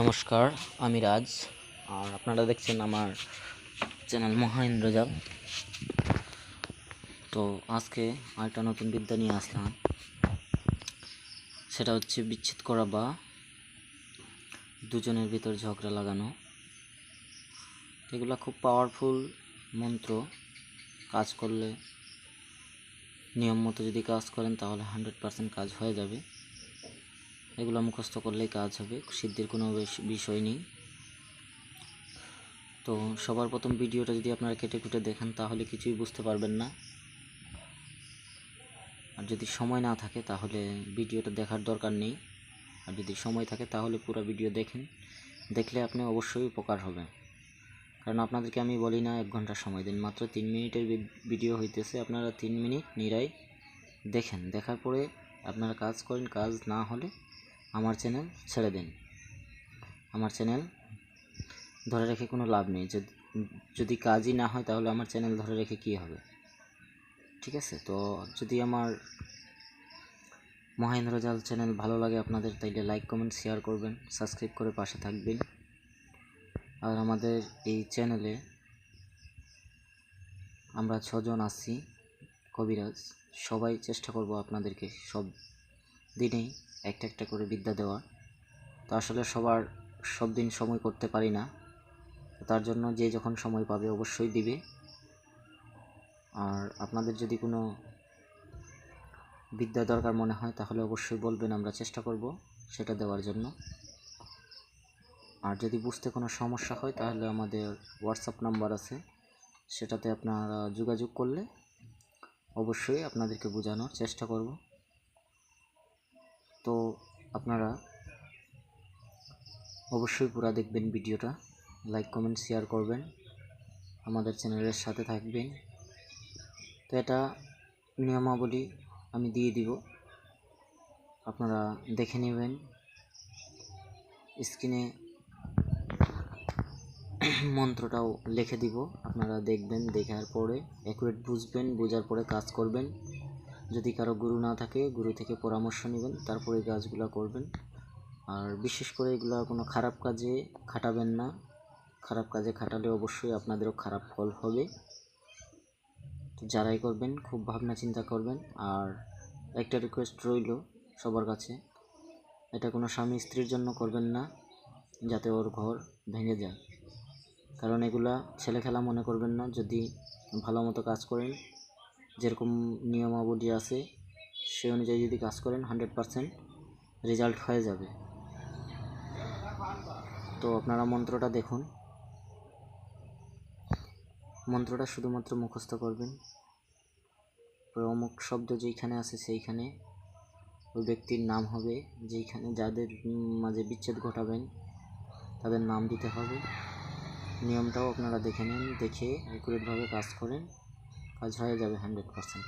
নমস্কার, আমি রাজ, আর আপনারা দেখছেন আমার চ্যানেল মহেন্দ্র জাল তো আজকে আরেকটা নতুন বিদ্যা নিয়ে আসলাম। সেটা হচ্ছে বিচ্ছেদ করা বা দুজনের ভিতর ঝগড়া লাগানো। এগুলো খুব পাওয়ারফুল মন্ত্র, কাজ করলে নিয়ম মতো যদি কাজ করেন, তাহলে হান্ড্রেড পারসেন্ট কাজ হয়ে যাবে। এগুলো মুখস্থ করলেই কাজ হবে, সিদ্ধির কোনো বিষয় নেই। তো সবার প্রথম ভিডিওটা যদি আপনারা কেটে কুটে দেখেন, তাহলে কিছুই বুঝতে পারবেন না। আর যদি সময় না থাকে, তাহলে ভিডিওটা দেখার দরকার নেই। আর যদি সময় থাকে, তাহলে পুরো ভিডিও দেখেন। দেখলে আপনি অবশ্যই উপকার হবে। কারণ আপনাদেরকে আমি বলি না এক ঘণ্টা সময় দিন, মাত্র তিন মিনিটের ভিডিও হইতেছে, আপনারা তিন মিনিট নিরাই দেখেন, দেখার পরে আপনারা কাজ করেন, কাজ না হলে আমার চ্যানেল ছেড়ে দিন। আমার চ্যানেল ধরে রেখে কোনো লাভ নেই, যদি যদি কাজই না হয় তাহলে আমার চ্যানেল ধরে রেখে কী হবে? ঠিক আছে? তো যদি আমার মহেন্দ্র জাল চ্যানেল ভালো লাগে আপনাদের, তাইলে লাইক কমেন্ট শেয়ার করবেন সাবস্ক্রাইব করে পাশে থাকবেন। আর আমাদের এই চ্যানেলে আমরা ছজন আছি। কবিরাজ, সবাই চেষ্টা করব আপনাদেরকে সব দিনেই একটা একটা করে বিদ্যা দেওয়ার। তো আসলে সবার সব দিন সময় করতে পারি না। তার জন্য যে যখন সময় পাবে অবশ্যই দিবে। আর আপনাদের যদি কোনো বিদ্যা দরকার মনে হয় তাহলে অবশ্যই বলবেন, আমরা চেষ্টা করব সেটা দেওয়ার জন্য। আর যদি বুঝতে কোনো সমস্যা হয়, তাহলে আমাদের হোয়াটসঅ্যাপ নাম্বার আছে। সেটাতে আপনারা যোগাযোগ করলে অবশ্যই আপনাদেরকে বোঝানোর চেষ্টা করব। তো আপনারা অবশ্যই পুরো দেখবেন ভিডিওটা। লাইক কমেন্ট শেয়ার করবেন। আমাদের চ্যানেলের সাথে থাকবেন। তো এটা নিয়মাবলী আমি দিয়ে দিব। আপনারা দেখে নেবেন। স্ক্রিনে মন্ত্রটাও লিখে দিব। আপনারা দেখবেন, দেখার পরে অ্যাকুরেট বুঝবেন, বোঝার পরে কাজ করবেন। যদি কারও গুরু না থাকে, গুরু থেকে পরামর্শ নেবেন, তারপরে কাজগুলো করবেন। আর বিশেষ করে এগুলো কোনো খারাপ কাজে খাটাবেন না। খারাপ কাজে খাটালে অবশ্যই আপনাদেরও খারাপ ফল হবে। তো যারাই করবেন, খুব ভাবনা চিন্তা করবেন। আর একটা রিকোয়েস্ট রইল সবার কাছে। এটা কোনো স্বামী স্ত্রীর জন্য করবেন না, যাতে ওর ঘর ভেঙে যায়। কারণ এগুলা ছেলে খেলা মনে করবেন না, যদি ভালো মতো কাজ করেন, যেরকম নিয়মাবলী আছে, সে অনুযায়ী যদি কাজ করেন হান্ড্রেড পারসেন্ট রেজাল্ট হয়ে যাবে। তো আপনারা মন্ত্রটা দেখুন। মন্ত্রটা শুধুমাত্র মুখস্থ করবেন। পরে অমুক শব্দ যেইখানে আছে সেইখানে ওই ব্যক্তির নাম হবে, যেইখানে যাদের মাঝে বিচ্ছেদ ঘটাবেন, তাদের নাম দিতে হবে। নিয়মটাও আপনারা দেখে নিন দেখে অ্যাকুরেটভাবে কাজ করেন কাজ হয়ে যাবে হান্ড্রেড পারসেন্ট